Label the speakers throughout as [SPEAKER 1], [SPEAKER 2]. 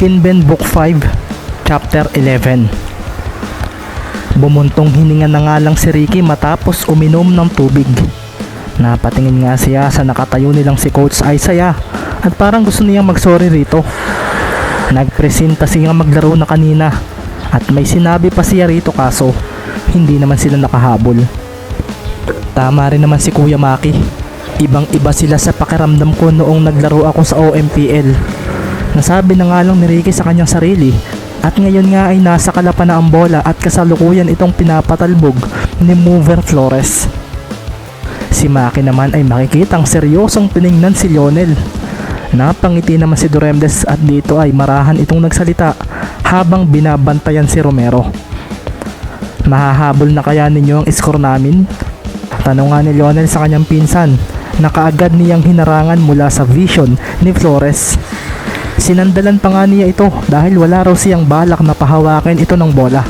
[SPEAKER 1] Kinben Book 5, Chapter 11 Bumuntong hininga na nga lang si Ricky matapos uminom ng tubig. Napatingin nga siya sa nakatayo nilang si Coach Isaiah at parang gusto niyang magsorry rito. Nagpresenta siya maglaro na kanina at may sinabi pa siya rito kaso hindi naman sila nakahabol. Tama rin naman si Kuya Maki. Ibang iba sila sa pakiramdam ko noong naglaro ako sa OMPL. Nasabi na nga lang ni Ricky sa kanyang sarili at ngayon nga ay nasa kalapan na ang bola at kasalukuyan itong pinapatalbog ni Mover Flores. Si Maki naman ay makikitang seryosong tiningnan si Lionel. Napangiti naman si Duremdes at dito ay marahan itong nagsalita habang binabantayan si Romero. Mahahabol na kaya ninyo ang score namin? Tanong nga ni Lionel sa kanyang pinsan na kaagad niyang hinarangan mula sa vision ni Flores. Sinandalan pa nga niya ito dahil wala raw siyang balak na pahawakin ito ng bola.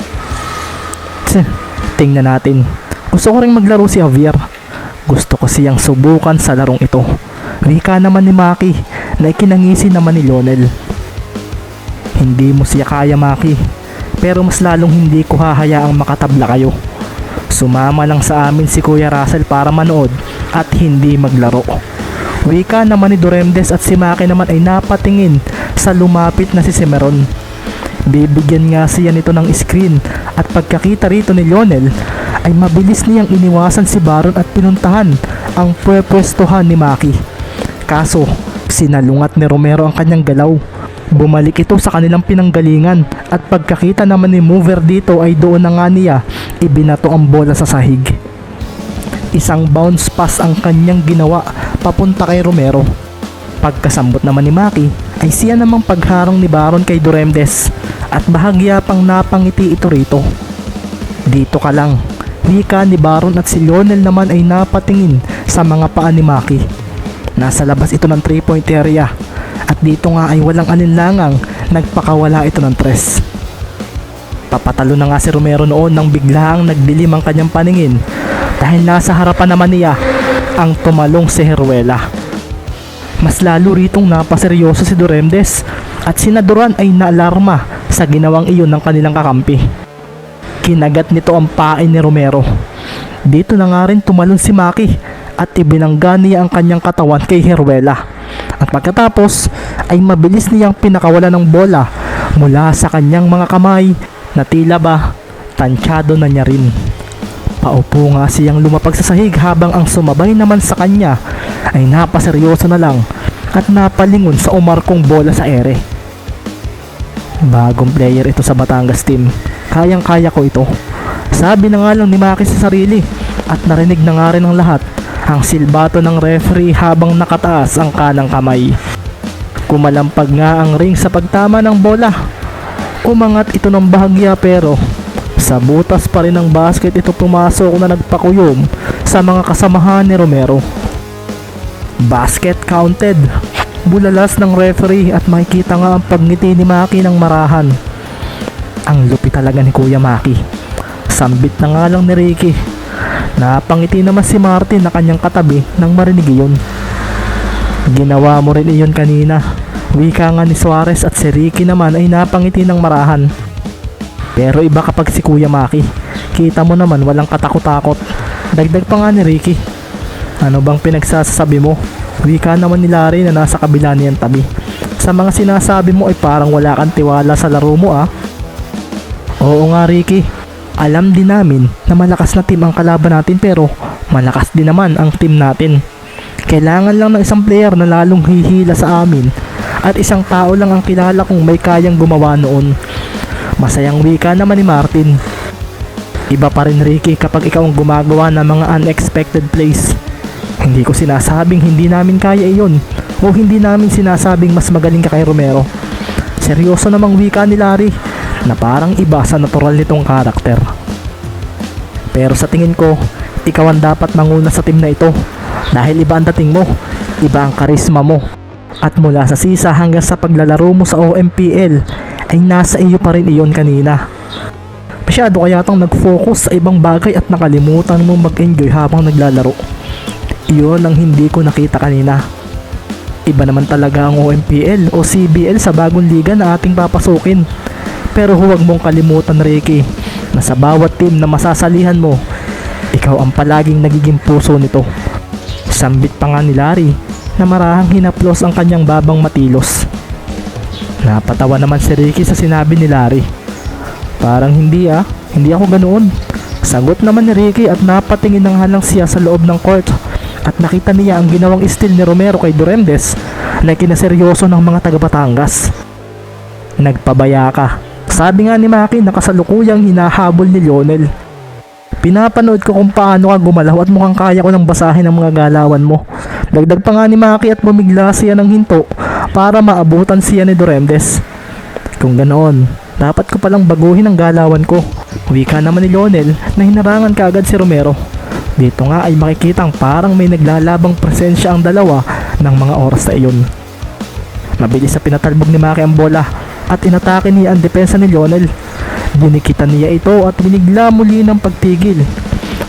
[SPEAKER 1] Tse, tingnan natin. Gusto ko rin maglaro si Javier. Gusto ko siyang subukan sa larong ito. Wika naman ni Maki na ikinangisi naman ni Lionel. Hindi mo siya kaya Maki. Pero mas lalong hindi ko hahayaang makatabla kayo. Sumama lang sa amin si Kuya Russell para manood at hindi maglaro. Wika naman ni Duremdes at si Maki naman ay napatingin sa lumapit na si Semeron. Bibigyan nga siya nito ng screen at pagkakita rito ni Lionel ay mabilis niyang iniwasan si Baron at pinuntahan ang pwepwestuhan ni Maki. Kaso, sinalungat ni Romero ang kanyang galaw. Bumalik ito sa kanilang pinanggalingan at pagkakita naman ni Mover dito ay doon na nga niya ibinato ang bola sa sahig. Isang bounce pass ang kanyang ginawa papunta kay Romero. Pagkasambot naman ni Maki ay siya namang pagharong ni Baron kay Duremdes at bahagya pang napangiti ito rito. Dito ka lang. Wika ni Baron at si Lionel naman ay napatingin sa mga paa ni Maki. Nasa labas ito ng 3 point area at dito nga ay walang alinlangang nagpakawala ito ng tres. Papatalo na nga si Romero noon nang biglaang nagdilim ang kanyang paningin dahil nasa harapan naman niya ang tumalong si Heruela. Mas lalo ritong napaseryoso si Duremdes at sinaduran ay naalarma sa ginawang iyon ng kanilang kakampi. Kinagat nito ang pain ni Romero. Dito na nga rin tumalon si Maki at ibinangga niya ang kanyang katawan kay Heruela. At pagkatapos ay mabilis niyang pinakawala ng bola mula sa kanyang mga kamay na tila ba tansyado na niya rin. Paupo nga siyang lumapag sa sahig habang ang sumabay naman sa kanya ay napaseryoso na lang at napalingon sa umarkong bola sa ere. Bagong player ito sa Batangas team. Kayang kaya ko ito. Sabi na nga lang ni Maki sa sarili at narinig na nga rin ng lahat ang silbato ng referee habang nakataas ang kanang kamay. Kumalampag nga ang ring sa pagtama ng bola. Umangat ito ng bahagya pero sa butas pa rin ng basket ito pumasok na nagpakuyom sa mga kasamahan ni Romero. Basket counted. Bulalas ng referee at makikita nga ang pagngiti ni Maki ng marahan. Ang lupit talaga ni Kuya Maki. Sambit na nga lang ni Ricky. Napangiti naman si Martin na kanyang katabi nang marinig iyon. Ginawa mo rin iyon kanina. Wika nga ni Suarez at si Ricky naman ay napangiti ng marahan. Pero iba kapag si Kuya Maki. Kita mo naman walang katakot-takot. Dagdag pa nga ni Ricky. Ano bang pinagsasabi mo? Wika naman ni Larry na nasa kabila niyang tabi. Sa mga sinasabi mo ay parang wala kang tiwala sa laro mo ah. Oo nga Ricky. Alam din namin na malakas na team ang kalaban natin pero malakas din naman ang team natin. Kailangan lang ng isang player na lalong hihila sa amin at isang tao lang ang kilala kong may kayang gumawa noon. Masayang wika naman ni Martin. Iba pa rin Ricky kapag ikaw ang gumagawa ng mga unexpected plays. Hindi ko sinasabing hindi namin kaya iyon o hindi namin sinasabing mas magaling ka kay Romero. Seryoso namang wika ni Larry na parang iba sa natural nitong karakter. Pero sa tingin ko, ikaw ang dapat manguna sa team na ito dahil iba ang dating mo, iba ang karisma mo. At mula sa sisa hanggang sa paglalaro mo sa OMPL ay nasa iyo pa rin iyon kanina. Masyado kaya tang nag-focus sa ibang bagay at nakalimutan mo mag-enjoy habang naglalaro. Iyon ang hindi ko nakita kanina. Iba naman talaga ang OMPL o CBL sa bagong liga na ating papasukin. Pero huwag mong kalimutan Ricky na sa bawat team na masasalihan mo, ikaw ang palaging nagiging puso nito. Sambit pa nga ni Larry na marahang hinaplos ang kanyang babang matilos. Napatawa naman si Ricky sa sinabi ni Larry. Parang hindi ah, hindi ako ganoon. Sagot naman ni Ricky at napatingin ng halang siya sa loob ng court at nakita niya ang ginawang steal ni Romero kay Durendes na kinaseryoso ng mga taga Batangas. Nagpabaya ka. Sabi nga ni Maki na kasalukuyang hinahabol ni Lionel. Pinapanood ko kung paano ka gumalaw at mukhang kaya ko nang basahin ang mga galawan mo. Dagdag pa nga ni Maki at bumigla siya ng hinto para maabutan siya ni Durendes. Kung ganoon, dapat ko palang baguhin ang galawan ko. Wika naman ni Lionel na hinarangan kaagad si Romero. Dito nga ay makikitang parang may naglalabang presensya ang dalawa ng mga oras na iyon. Mabilis sa pinatalbog ni Maki ang bola at inatake niya ang depensa ni Lionel. Dinikitan niya ito at binigla muli ng pagtigil.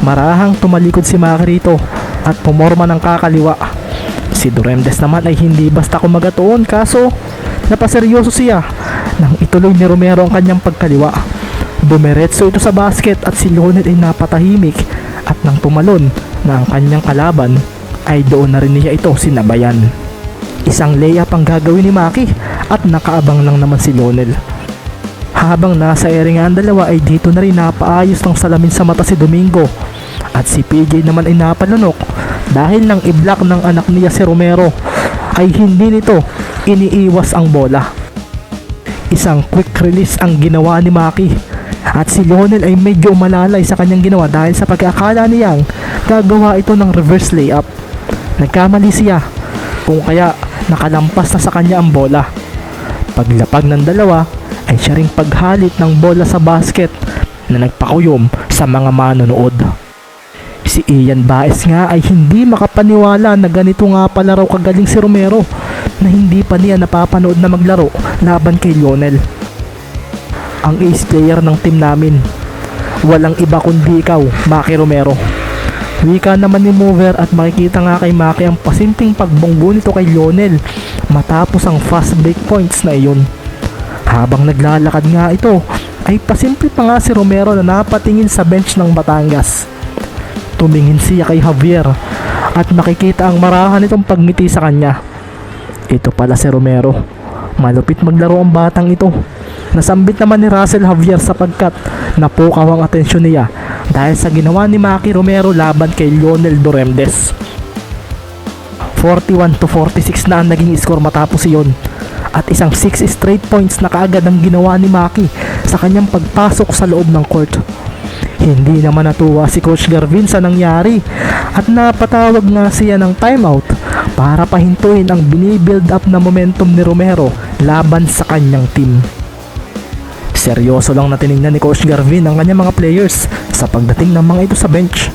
[SPEAKER 1] Marahang tumalikod si Maki rito at pumorma ng kakaliwa. Si Durendes naman ay hindi basta kumagatoon kaso napaseryoso siya nang ituloy ni Romero ang kanyang pagkaliwa. Dumiretso ito sa basket at si Lionel ay napatahimik at nang tumalon na ang kanyang kalaban ay doon na rin niya ito sinabayan. Isang layup ang gagawin ni Maki at nakaabang lang naman si Lionel. Habang nasa ere nga ang dalawa ay dito na rin napaayos ng salamin sa mata si Domingo at si PJ naman ay napalunok dahil nang i-block ng anak niya si Romero ay hindi nito iniiwas ang bola. Isang quick release ang ginawa ni Maki at si Lionel ay medyo umalalay sa kanyang ginawa dahil sa pagkakala niyang gagawa ito ng reverse layup. Nagkamali siya kung kaya nakalampas na sa kanya ang bola. Paglapag ng dalawa ay siya ring paghalit ng bola sa basket na nagpakuyom sa mga manonood. Si Ian Baez nga ay hindi makapaniwala na ganito nga pala raw kagaling si Romero na hindi pa niya napapanood na maglaro laban kay Lionel. Ang ace player ng team namin. Walang iba kundi ikaw, Maki Romero. Wika naman ni Mover at makikita nga kay Maki ang pasinting pagbunggo nito kay Lionel matapos ang fast break points na iyon. Habang naglalakad nga ito, ay pasimple pa nga si Romero na napatingin sa bench ng Batangas. Tumingin siya kay Javier at makikita ang marahan nitong pagngiti sa kanya. Ito pala si Romero. Malupit maglaro ang batang ito. Nasambit naman ni Russell Javier sapagkat napukaw ang atensyon niya dahil sa ginawa ni Maki Romero laban kay Lionel Doremdes. 41 to 46 na ang naging score matapos iyon at isang 6 straight points na kaagad ang ginawa ni Maki sa kanyang pagpasok sa loob ng court. Hindi naman natuwa si Coach Garvin sa nangyari at napatawag nga siya ng timeout para pahintuin ang binibuild up na momentum ni Romero laban sa kanyang team. Seryoso lang na tinignan ni Coach Garvin ang kanyang mga players sa pagdating ng mga ito sa bench.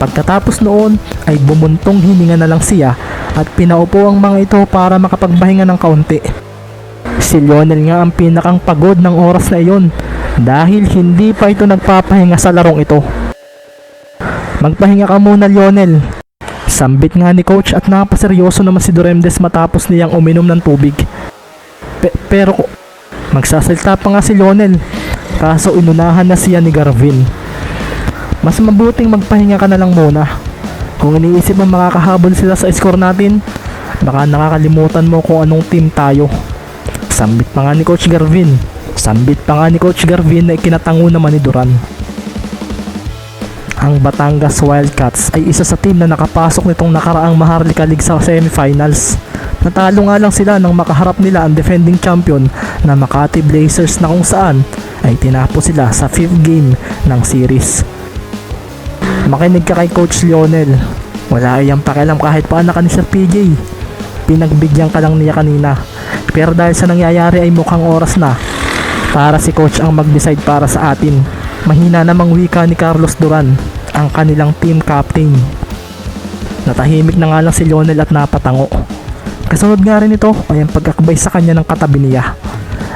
[SPEAKER 1] Pagkatapos noon ay bumuntong hininga na lang siya at pinaupo ang mga ito para makapagbahinga ng kaunti. Si Lionel nga ang pinakang pagod ng oras na iyon dahil hindi pa ito nagpapahinga sa larong ito. Magpahinga ka muna Lionel. Sambit nga ni coach at napaseryoso naman si Duremdes matapos niyang uminom ng tubig. Pe- pero magsasalita pa nga si Lionel kaso inunahan na siya ni Garvin. Mas mabuting magpahinga ka na lang muna. Kung iniisip mo makakahabol sila sa score natin, baka nakakalimutan mo kung anong team tayo. Sambit pa nga ni Coach Garvin. Sambit pa nga ni Coach Garvin na ikinatango naman ni Duran. Ang Batangas Wildcats ay isa sa team na nakapasok nitong nakaraang Maharlika League sa semifinals. Natalo nga lang sila nang makaharap nila ang defending champion na Makati Blazers na kung saan ay tinapos sila sa 5th game ng series. Makinig ka kay Coach Lionel. Wala iyang pakialam kahit paano ka ni PJ. Pinagbigyan ka lang niya kanina. Pero dahil sa nangyayari ay mukhang oras na para si Coach ang mag-decide para sa atin. Mahina namang wika ni Carlos Duran, ang kanilang team captain. Natahimik na nga lang si Lionel at napatango. Kasunod nga rin ito ay ang pagkakbay sa kanya ng katabi niya.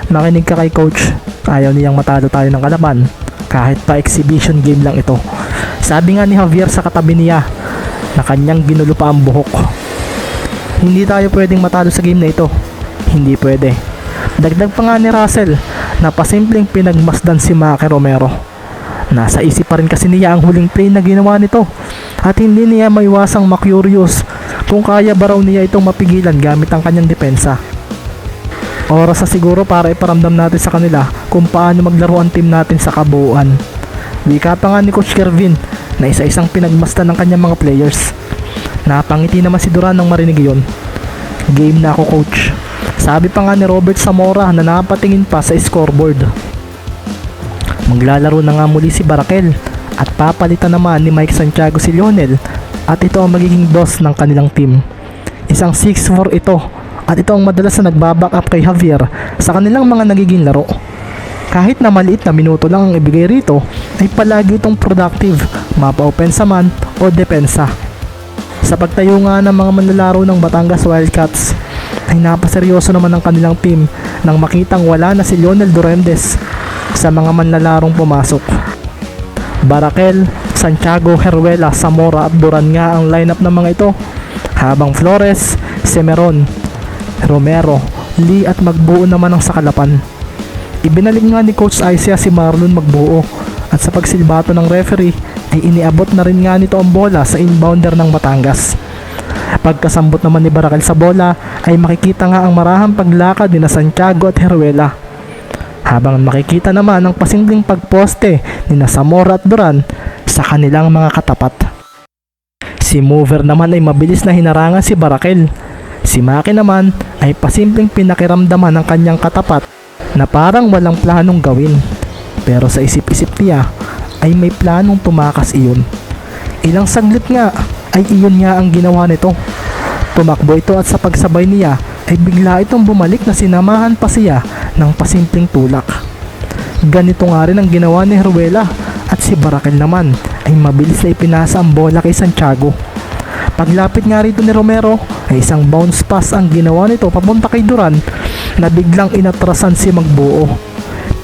[SPEAKER 1] Makinig ka kay coach, ayaw niyang matalo tayo ng kalaban kahit pa exhibition game lang ito. Sabi nga ni Javier sa katabi niya na kanyang ginulo pa ang buhok. hindi tayo pwedeng matalo sa game na ito. Hindi pwede. Dagdag pa nga ni Russell na pasimpleng pinagmasdan si Maki Romero. Nasa isip pa rin kasi niya ang huling play na ginawa nito at hindi niya maiwasang makurious kung kaya ba raw niya itong mapigilan gamit ang kanyang depensa. Oras na siguro para iparamdam natin sa kanila kung paano maglaro ang team natin sa kabuuan. Wika pa nga ni Coach Kervin na isa-isang pinagmasdan ng kanyang mga players. Napangiti naman si Duran nang marinig yon. Game na ako coach. Sabi pa nga ni Robert Zamora na napatingin pa sa scoreboard. Maglalaro na nga muli si Barakel at papalitan naman ni Mike Santiago si Lionel at ito ang magiging boss ng kanilang team. Isang 6-4 ito at ito ang madalas na nagbaback up kay Javier sa kanilang mga nagiging laro. Kahit na maliit na minuto lang ang ibigay rito, ay palagi itong productive, mapa-opensa man o depensa. Sa pagtayo nga ng mga manlalaro ng Batangas Wildcats, ay napaseryoso naman ang kanilang team nang makitang wala na si Lionel Durendes sa mga manlalarong pumasok. Barakel, Santiago, Heruela, Zamora at Duran nga ang lineup ng mga ito habang Flores, Semeron, Romero, Lee at Magbuo naman ang sakalapan. Ibinalik nga ni Coach Aisia si Marlon Magbuo at sa pagsilbato ng referee ay iniabot na rin nga nito ang bola sa inbounder ng Batangas. Pagkasambot naman ni Barakel sa bola ay makikita nga ang marahang paglakad ni Santiago at Heruela. Habang makikita naman ang pasimpleng pagposte ni na Zamora at Duran sa kanilang mga katapat. Si Mover naman ay mabilis na hinarangan si Barakel. Si Maki naman ay pasimpleng pinakiramdaman ng kanyang katapat na parang walang planong gawin. Pero sa isip-isip niya ay may planong tumakas iyon. Ilang saglit nga ay iyon nga ang ginawa nito. Tumakbo ito at sa pagsabay niya ay bigla itong bumalik na sinamahan pa siya ng pasimpleng tulak. Ganito nga rin ang ginawa ni Heruela at si Barakel naman ay mabilis na ipinasa ang bola kay Santiago. Paglapit nga rito ni Romero ay isang bounce pass ang ginawa nito papunta kay Duran na biglang inatrasan si Magbuo.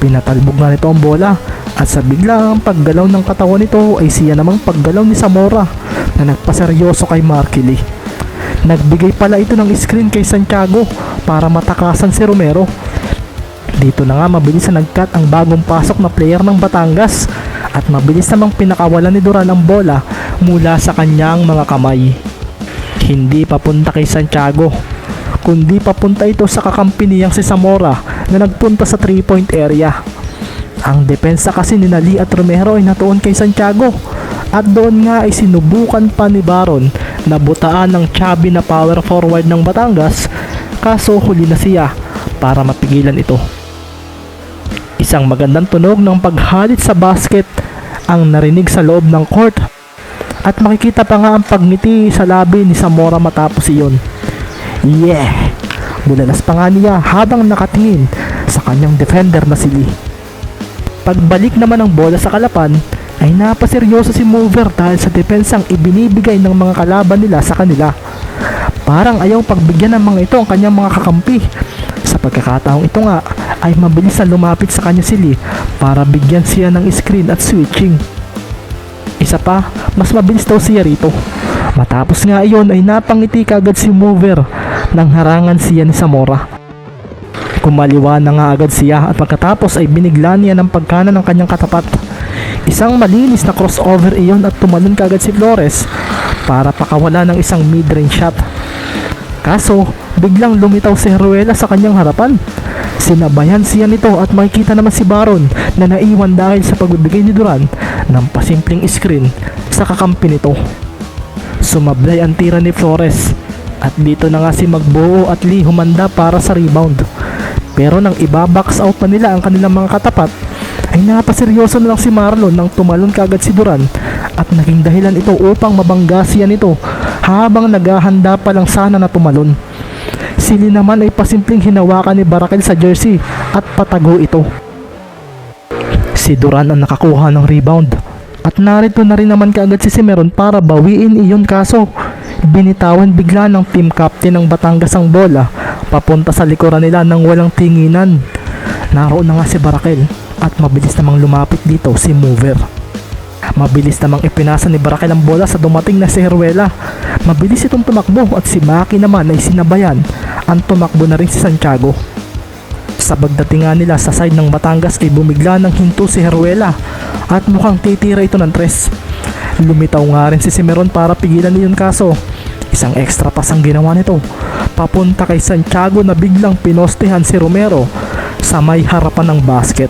[SPEAKER 1] Pinatalbog nga nito ang bola at sa biglang paggalaw ng katawan nito ay siya namang paggalaw ni Zamora na nagpaseryoso kay Markili. Nagbigay pala ito ng screen kay Santiago para matakasan si Romero. Dito na nga mabilis na nagkat ang bagong pasok na player ng Batangas at mabilis namang pinakawalan ni Duran ang bola mula sa kanyang mga kamay. Hindi papunta kay Santiago, kundi papunta ito sa kakampi niyang si Zamora na nagpunta sa 3-point area. Ang depensa kasi ni Nali at Romero ay natuon kay Santiago at doon nga ay sinubukan pa ni Baron na butaan ng chubby na power forward ng Batangas kaso huli na siya para mapigilan ito. Isang magandang tunog ng paghalit sa basket ang narinig sa loob ng court at makikita pa nga ang pagngiti sa labi ni Zamora matapos iyon. Yeah! Bulalas pa nga niya habang nakatingin sa kanyang defender na si Lee. Pagbalik naman ng bola sa kalapan ay napaseryoso si Mover dahil sa depensang ibinibigay ng mga kalaban nila sa kanila. Parang ayaw pagbigyan ng mga ito ang kanyang mga kakampi. Sa pagkakataong ito nga ay mabilis na lumapit sa kanya si Lee para bigyan siya ng screen at switching. Isa pa, mas mabilis daw siya rito. Matapos nga iyon ay napangiti kagad si Mover nang harangan siya ni Zamora. Kumaliwa na nga agad siya at pagkatapos ay binigla niya ng pagkanan ng kanyang katapat. Isang malinis na crossover iyon at tumalon kagad si Flores para pakawala ng isang mid-range shot. Kaso, biglang lumitaw si Heruela sa kanyang harapan. Sinabayan siya nito at makikita naman si Baron na naiwan dahil sa pagbibigay ni Duran ng pasimpleng screen sa kakampi nito. Sumablay ang tira ni Flores at dito na nga si Magbuo at Lee humanda para sa rebound. Pero nang ibabox out pa nila ang kanilang mga katapat, ay napaseryoso na lang si Marlon nang tumalon kagad si Duran at naging dahilan ito upang mabangga siya nito habang naghahanda pa lang sana na tumalon. Sili naman ay pasimpleng hinawakan ni Barakel sa jersey at patago ito. Si Duran ang nakakuha ng rebound at narito na rin naman kaagad si Simeron para bawiin iyon kaso binitawan bigla ng team captain ng Batangas ang bola papunta sa likuran nila nang walang tinginan. Naroon na nga si Barakel at mabilis namang lumapit dito si Mover. Mabilis namang ipinasa ni Barakel ang bola sa dumating na si Heruela. Mabilis itong tumakbo at si Maki naman ay sinabayan. Ang tumakbo na rin si Santiago. Sa pagdating nila sa side ng Batangas ay bumigla ng hinto si Heruela at mukhang titira ito ng tres. Lumitaw nga rin si Simeron para pigilan niyon kaso. Isang extra pass ang ginawa nito. Papunta kay Santiago na biglang pinostehan si Romero sa may harapan ng basket.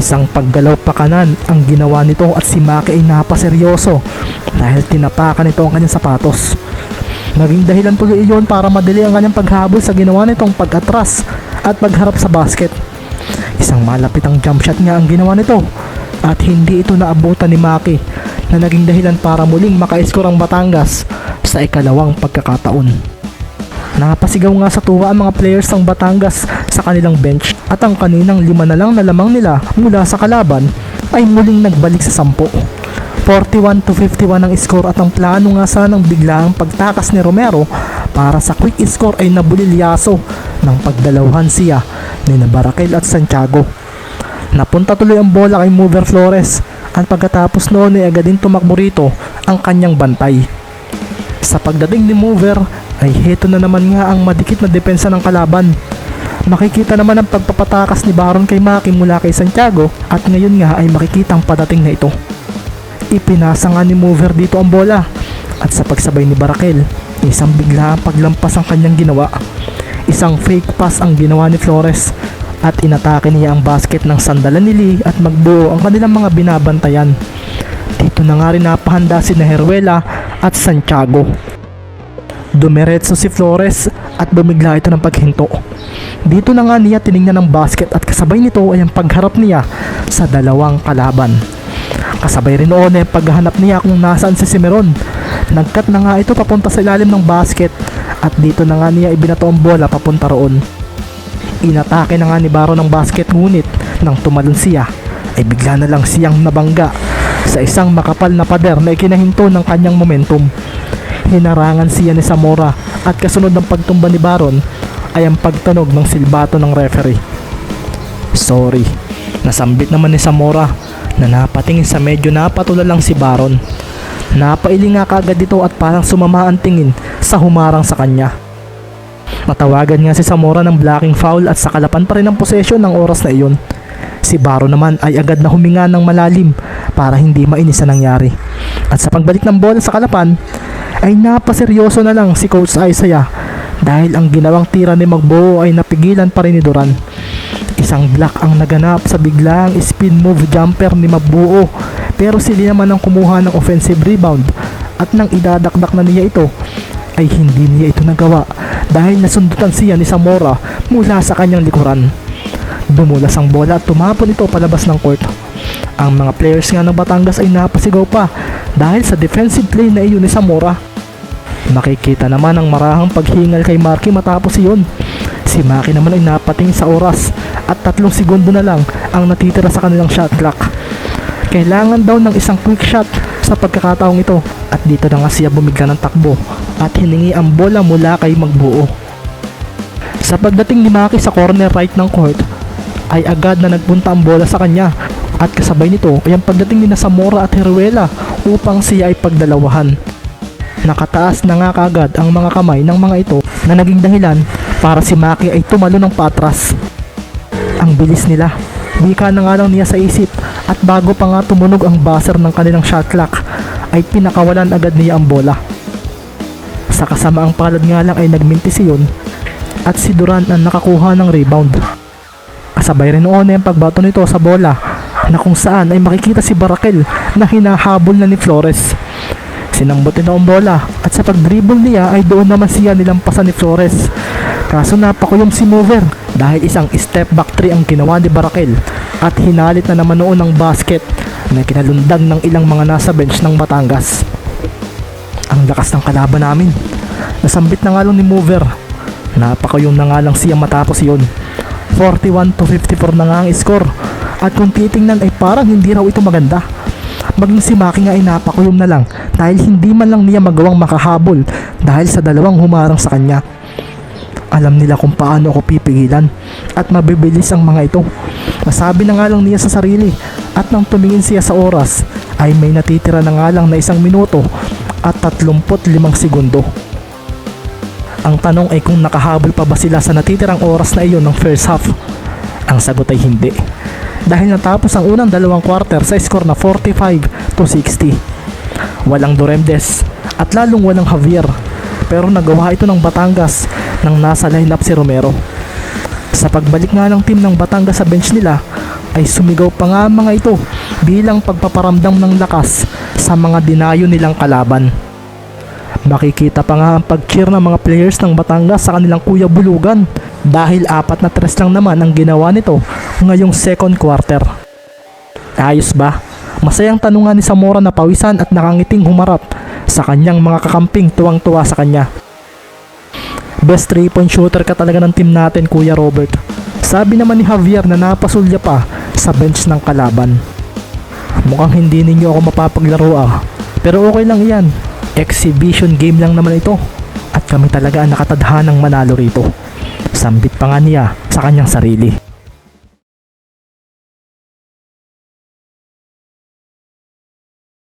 [SPEAKER 1] Isang paggalaw pa kanan ang ginawa nito at si Maki ay napaseryoso dahil tinapakan nito ang kanyang sapatos. Naging dahilan tuloy iyon para madali ang kanyang paghabol sa ginawa nitong pag-atras at pagharap sa basket. Isang malapit ang jump shot nga ang ginawa nito at hindi ito naabutan ni Maki na naging dahilan para muling maka-score ang Batangas sa ikalawang pagkakataon. Napasigaw nga sa tuwa ang mga players ng Batangas sa kanilang bench at ang kaninang lima na lang na lamang nila mula sa kalaban ay muling nagbalik sa sampo. 41 to 51 ang score at ang plano nga sanang biglaang pagtakas ni Romero para sa quick score ay nabulilyaso ng pagdalawhan siya ni Barakel at Santiago. Napunta tuloy ang bola kay Mover Flores at pagkatapos noon ay agad din tumakbo rito ang kanyang bantay. Sa pagdating ni Mover ay heto na naman nga ang madikit na depensa ng kalaban. Makikita naman ang pagpapatakas ni Baron kay Maki mula kay Santiago at ngayon nga ay makikita ang padating na ito. Ipinasa nga ni Mover dito ang bola at sa pagsabay ni Barakel, isang bigla ang paglampas ang kanyang ginawa. Isang fake pass ang ginawa ni Flores at inatake niya ang basket ng sandalan ni Lee at magbuo ang kanilang mga binabantayan. Dito na nga rin napahanda si Heruela at Santiago. Dumiretso si Flores at bumigla ito ng paghinto. Dito na nga niya tiningnan ang basket at kasabay nito ay ang pagharap niya sa dalawang kalaban. Kasabay rin noon ay paghahanap niya kung nasaan si Simeron. Nagkat na nga ito papunta sa ilalim ng basket at dito na nga niya ibinato ang bola papunta roon. Inatake na nga ni Baro ng basket ngunit nang tumalon siya ay bigla na lang siyang nabangga sa isang makapal na pader na ikinahinto ng kanyang momentum. Hinarangan siya ni Zamora at kasunod ng pagtumba ni Baron ay ang pagtunog ng silbato ng referee. Sorry, nasambit naman ni Zamora na napatingin sa medyo napatula lang si Baron. Napailing nga kagad dito at parang sumama ang tingin sa humarang sa kanya. Matawagan nga si Zamora ng blocking foul at sa kalapan pa rin ang posesyon ng oras na iyon. Si Baro naman ay agad na huminga ng malalim para hindi mainis sa nangyari. At sa pagbalik ng bola sa kalapan, ay napaseryoso na lang si Coach Isaiah dahil ang ginawang tira ni Magbuo ay napigilan pa rin ni Duran. Isang block ang naganap sa biglang spin move jumper ni Mabuo pero sili naman ang kumuha ng offensive rebound at nang idadakdak na niya ito ay hindi niya ito nagawa dahil nasundutan siya ni Zamora mula sa kanyang likuran. Dumulas ang bola at tumapon ito palabas ng court. Ang mga players nga ng Batangas ay napasigaw pa dahil sa defensive play na iyon ni Zamora. Makikita naman ang marahang paghingal kay Marky matapos iyon. Si Maki naman ay napatingin sa oras at tatlong segundo na lang ang natitira sa kanilang shot clock. Kailangan daw ng isang quick shot sa pagkakataong ito at dito na nga siya bumigla ng takbo at hiningi ang bola mula kay Magbuo. Sa pagdating ni Maki sa corner right ng court ay agad na nagpunta ang bola sa kanya at kasabay nito ay ang pagdating ni na Zamora at Heruela upang siya ay pagdalawahan. Nakataas na nga kagad ang mga kamay ng mga ito na naging dahilan para si Maki ay tumalo ng patras. Ang bilis nila. Wika na nga lang niya sa isip at bago pa nga tumunog ang buzzer ng kanilang shot clock ay pinakawalan agad niya ang bola. Sa kasamaang palad nga lang ay nagminti si at si Duran ang nakakuha ng rebound. Kasabay rin noon ang pagbato nito sa bola na kung saan ay makikita si Barakel na hinahabol na ni Flores. Sinambot nito ang bola at sa pag-dribble niya ay doon naman siya nilampasan ni Flores. Kaso napakuyom si Mover dahil isang step back three ang ginawa ni Barakel at hinalit na naman noon ang basket na kinalundag ng ilang mga nasa bench ng Batangas. Ang lakas ng kalaban namin. Nasambit na nga lang ni Mover. Napakayom na nga lang siya matapos yon. 41 to 54 na nga ang score. At kung titingnan ay parang hindi raw ito maganda. Maging si Maki nga ay napakuyom na lang dahil hindi man lang niya magawang makahabol dahil sa dalawang humarang sa kanya. Alam nila kung paano ako pipigilan at mabibilis ang mga ito. Nasabi na nga lang niya sa sarili at nang tumingin siya sa oras ay may natitira na nga lang na isang minuto at 35 segundo. Ang tanong ay kung nakahabol pa ba sila sa natitirang oras na iyon ng first half. Ang sagot ay hindi. Dahil natapos ang unang dalawang quarter sa score na 45 to 60. Walang Doremdes at lalong walang Javier. Pero nagawa ito ng Batangas nang nasa lineup si Romero. Sa pagbalik nga ng team ng Batangas sa bench nila ay sumigaw pa nga mga ito bilang pagpaparamdam ng lakas sa mga dinayo nilang kalaban. Makikita pa nga ang pag-cheer ng mga players ng Batangas sa kanilang kuya bulugan dahil apat na tres lang naman ang ginawa nito ngayong second quarter. Ayos ba? Masayang tanungan ni Zamora na pawisan at nakangiting humarap sa kanyang mga kakamping tuwang-tuwa sa kanya. Best 3-point shooter ka talaga ng team natin Kuya Robert. Sabi naman ni Javier na napasulya pa sa bench ng kalaban. Mukhang hindi ninyo ako mapapaglaro ah. Pero okay lang yan. Exhibition game lang naman ito. At kami talaga ang nakatadhanang manalo rito. Sambit pa nga niya sa kanyang sarili.